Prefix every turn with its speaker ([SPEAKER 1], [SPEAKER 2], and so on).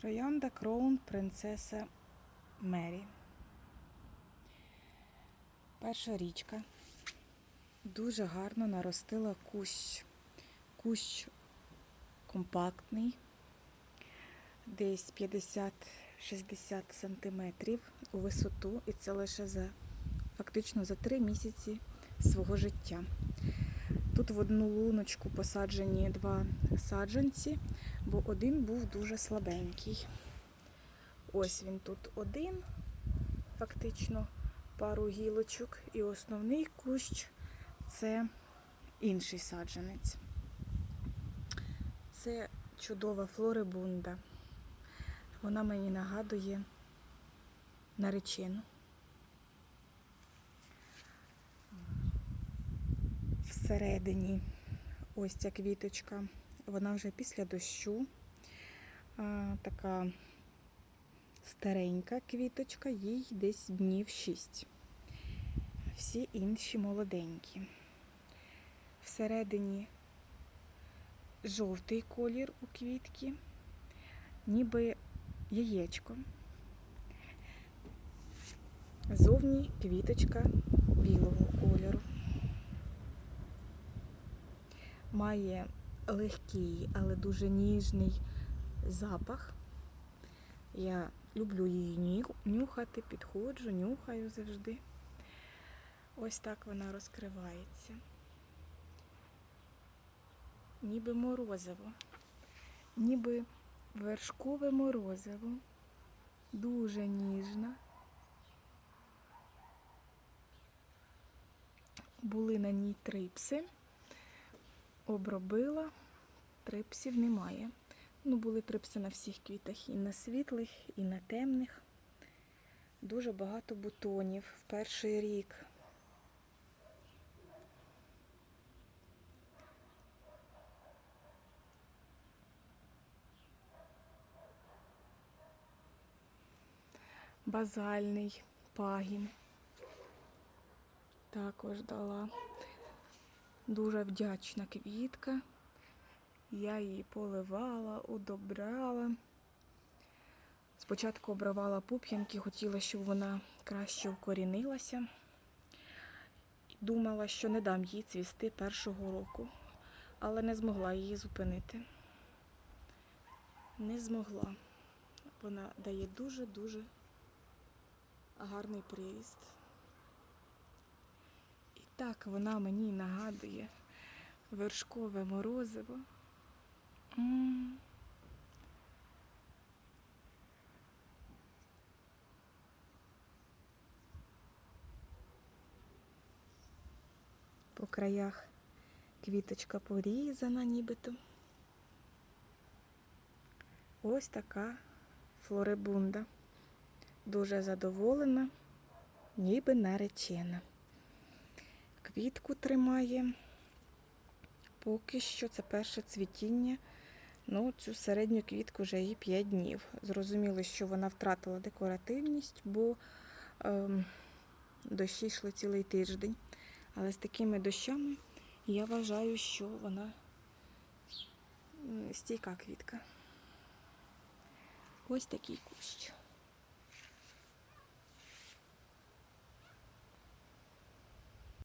[SPEAKER 1] Троянда Кроун Принцеса Мері. Перша річка. Дуже гарно наростила кущ. Кущ компактний, десь 50-60 сантиметрів у висоту, і це лише за фактично за три місяці свого життя. Тут в одну луночку посаджені два саджанці, бо один був дуже слабенький. Ось він тут один, фактично пару гілочок, і основний кущ це інший саджанець. Це чудова флорибунда. Вона мені нагадує наречену. Всередині ось ця квіточка, вона вже після дощу. А, така старенька квіточка, їй десь днів 6. Всі інші молоденькі. Всередині жовтий колір у квітки, ніби яєчко. Зовні квіточка білого кольору. Має легкий, але дуже ніжний запах. Я люблю її нюхати, підходжу, нюхаю завжди. Ось так вона розкривається. Ніби морозиво, ніби вершкове морозиво. Дуже ніжна. Були на ній трипси. Обробила, трипсів немає. Ну, були трипси на всіх квітах, і на світлих, і на темних. Дуже багато бутонів в перший рік. Базальний пагін. Також дала. Дуже вдячна квітка. Я її поливала, удобряла. Спочатку обривала пуп'янки, хотіла, щоб вона краще укорінилася. Думала, що не дам їй цвісти першого року, але не змогла її зупинити. Не змогла. Вона дає дуже-дуже гарний приріст. І так вона мені нагадує вершкове морозиво. М. По краях квіточка порізана нібито. Ось така флорибунда. Дуже задоволена, ніби наречена. Квітку тримає. Поки що це перше цвітіння. Ну, цю середню квітку вже їй 5 днів. Зрозуміло, що вона втратила декоративність, бо ем, дощі йшли цілий тиждень. Але з такими дощами я вважаю, що вона стійка квітка. Ось такий кущ.